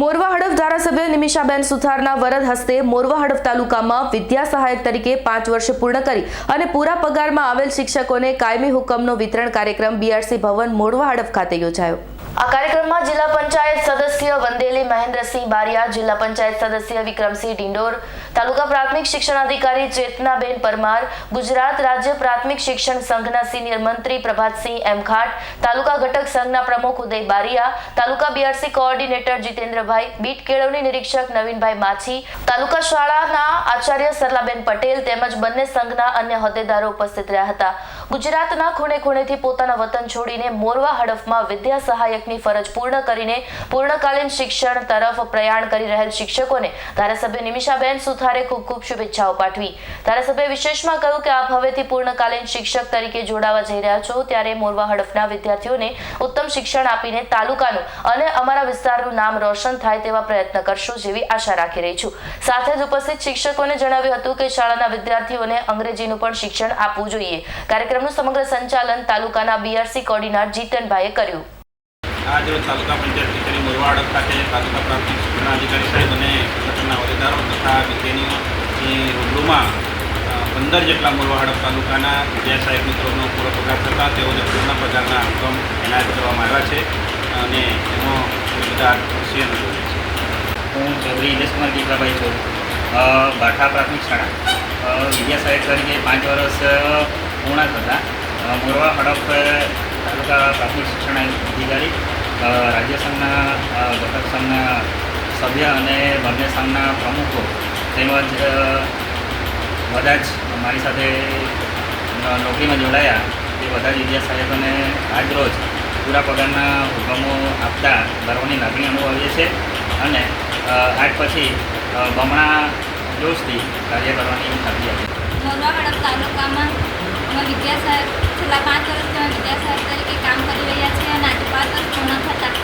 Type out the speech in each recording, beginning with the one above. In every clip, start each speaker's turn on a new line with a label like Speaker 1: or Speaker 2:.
Speaker 1: મોરવા હડફ ધારાસભ્ય નિમિષાબેન સુથારના વરદ હસ્તે મોરવા હડફ તાલુકામાં વિદ્યા સહાયક તરીકે પાંચ વર્ષ પૂર્ણ કરી અને પૂરા પગારમાં આવેલ શિક્ષકોને કાયમી હુકમનો વિતરણ કાર્યક્રમ બીઆરસી ભવન મોરવા હડફ ખાતે યોજાયો. આ કાર્યક્રમમાં જિલ્લા પંચાયત સદસ્ય વંદેલી મહેન્દ્રસિંહ બારિયા, જિલ્લા પંચાયત સદસ્ય વિક્રમસિંહ ડિંડોર, તાલુકા પ્રાથમિક શિક્ષણ અધિકારી ચેતનાબેન પરમાર, ગુજરાત રાજ્ય પ્રાથમિક શિક્ષણ સંઘના સિનિયર મંત્રી પ્રભાતસિંહ એમ ખાટ, તાલુકા ઘટક સંઘના પ્રમુખ ઉદય બારિયા, તાલુકા બીઆરસી કોઓર્ડિનેટર જીતેન્દ્રભાઈ બીટ, કેળવણી નિરીક્ષક નવીનભાઈ માછી, તાલુકા શાળાના આચાર્ય સરલાબેન પટેલ તેમજ બંને સંઘના અન્ય હોદ્દેદારો ઉપસ્થિત રહ્યા હતા. ગુજરાતના ખૂણે ખૂણેથી પોતાના વતન છોડીને મોરવા હડફમાં વિદ્યા સહાયકની ફરજ પૂર્ણ કરીને પૂર્ણકાલીન શિક્ષણ તરફ પ્રયાણ કરી રહેલ શિક્ષકોને ધારાસભ્ય નિમિષાબેન સુથારે ખૂબ ખૂબ શુભેચ્છાઓ પાઠવી. ધારાસભ્ય વિશેષમાં કહ્યું કે આપ હવેથી પૂર્ણકાલીન શિક્ષક તરીકે જોડાવા જઈ રહ્યા છો, ત્યારે મોરવા હડફના વિદ્યાર્થીઓને ઉત્તમ શિક્ષણ આપીને તાલુકાનું અને અમારા વિસ્તારનું નામ રોશન થાય તેવા પ્રયત્ન કરશો જેવી આશા રાખી રહી છું. સાથે જ ઉપસ્થિત શિક્ષકોને જણાવ્યું હતું કે શાળાના વિદ્યાર્થીઓને અંગ્રેજીનું પણ શિક્ષણ આપવું જોઈએ. કાર્યક્રમનું સમગ્ર સંચાલન તાલુકાના બીઆરસી કોર્ડિનાર જીતનભાઈએ કર્યું.
Speaker 2: આજ રોજ તાલુકા પંચાયત કચેરી મોરવાડ ખાતે તાલુકા પ્રાથમિક શિક્ષણ અધિકારી સાહેબ અને સંગઠનના હોદ્દેદારો તથા વિદ્યાર્થીઓની રૂબરૂમાં પંદર જેટલા મોરવાડ તાલુકાના વિદ્યા સાહેબ મિત્રોનો પૂરો પગાર થતાં તેઓને પૂર્ણ પગારના હુકમ એનાયત કરવામાં આવ્યા છે અને એનો બધા ખુશી અનુભવે છે
Speaker 3: હું ચૌધરી ઇન્દ્રકુમાર દીપડાભાઈ છું. બાઠા પ્રાથમિક શાળા. વિદ્યા સહાયક તરીકે પાંચ વર્ષ પૂર્ણ થતાં. મોરવા હડપ તાલુકા પ્રાથમિક શિક્ષણ અધિકારી રાજ્ય સંઘના ઘટક સંઘના સભ્ય અને બંને સંઘના પ્રમુખો તેમજ બધા જ મારી સાથે નોકરીમાં જોડાયા. તે બધા જ વિદ્યા સાહેબોને આજરોજ પૂરા પગારના હુકમો આપતા ગર્વની લાગણી અનુભવીએ છીએ અને આજ પછી બમણા જોશથી કાર્ય કરવાની ખાતરી આપી
Speaker 4: મોરવા હડપ તાલુકામાં અમે વિદ્યા સાહેબ છેલ્લા પાંચ વર્ષથી અમે વિદ્યા સાહેબ તરીકે કામ કરી રહ્યા છીએ અને આજે પાંચ વર્ષ પૂર્ણ થતાં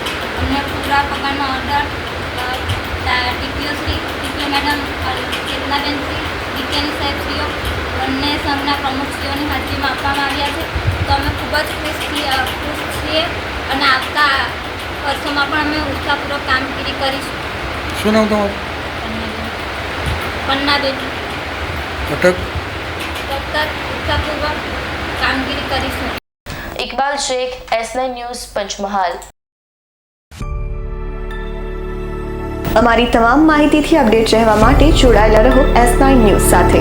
Speaker 4: અમને પૂરા પગારનો order TPO Shri TPO madam Chetnaben Shri ડીકેની સાહેબશ્રીઓ બંને સંઘના પ્રમુખશ્રીઓની હાજરીમાં આપવામાં આવ્યા છે. તો અમે ખૂબ જ ખુશ છીએ ખુશ છીએ અને આવતા વર્ષોમાં પણ અમે ઉત્સાહપૂર્વક કામગીરી કરીશું.
Speaker 5: શું નામ તમારું?
Speaker 4: પન્નાબેન. સતત ઉત્સાહપૂર્વક કામગીરી કરીશું.
Speaker 1: Iqbal Shaikh S news Panchmahal.
Speaker 6: અમારી તમામ માહિતીથી અપડેટ રહેવા માટે જોડાયેલા રહો એસ ન્યૂઝ સાથે.